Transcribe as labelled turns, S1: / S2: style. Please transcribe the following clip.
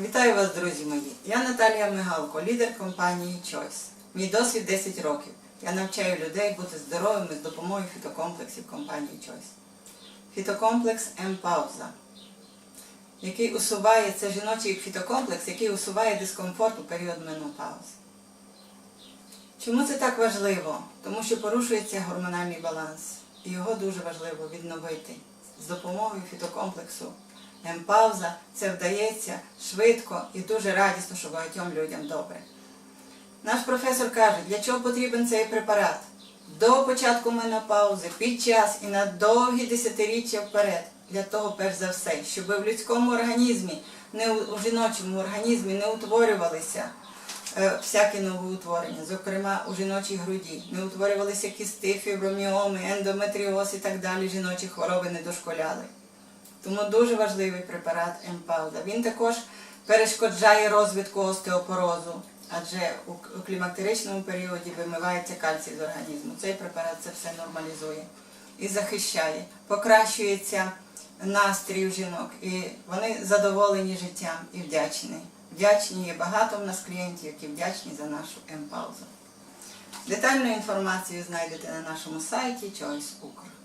S1: Вітаю вас, друзі мої. Я Наталія Мигалко, лідер компанії Choice. Мій досвід 10 років. Я навчаю людей бути здоровими з допомогою фітокомплексів компанії Choice. Фітокомплекс М-пауза, який усуває, це жіночий фітокомплекс, який усуває дискомфорт у період менопаузи. Чому це так важливо? Тому що порушується гормональний баланс. І його дуже важливо відновити з допомогою фітокомплексу М-пауза. Це вдається швидко і дуже радісно, що багатьом людям добре. Наш професор каже, для чого потрібен цей препарат? До початку менопаузи, під час і на довгі десятиріччя вперед. Для того, перш за все, щоб в людському організмі, не у жіночому організмі не утворювалися е, всякі новоутворення, зокрема у жіночій груді, не утворювалися кісти, фіброміоми, ендометріоз і так далі, жіночі хвороби не дошколяли. Тому дуже важливий препарат Емпауза. Він також перешкоджає розвитку остеопорозу, адже у у клімактеричному періоді вимивається кальцій з організму. Цей препарат це все нормалізує і захищає. Покращується настрій у жінок, і вони задоволені життям і вдячні. Вдячні є багато в нас клієнтів, які вдячні за нашу Емпаузу. Детальну інформацію знайдете на нашому сайті Choice Укр.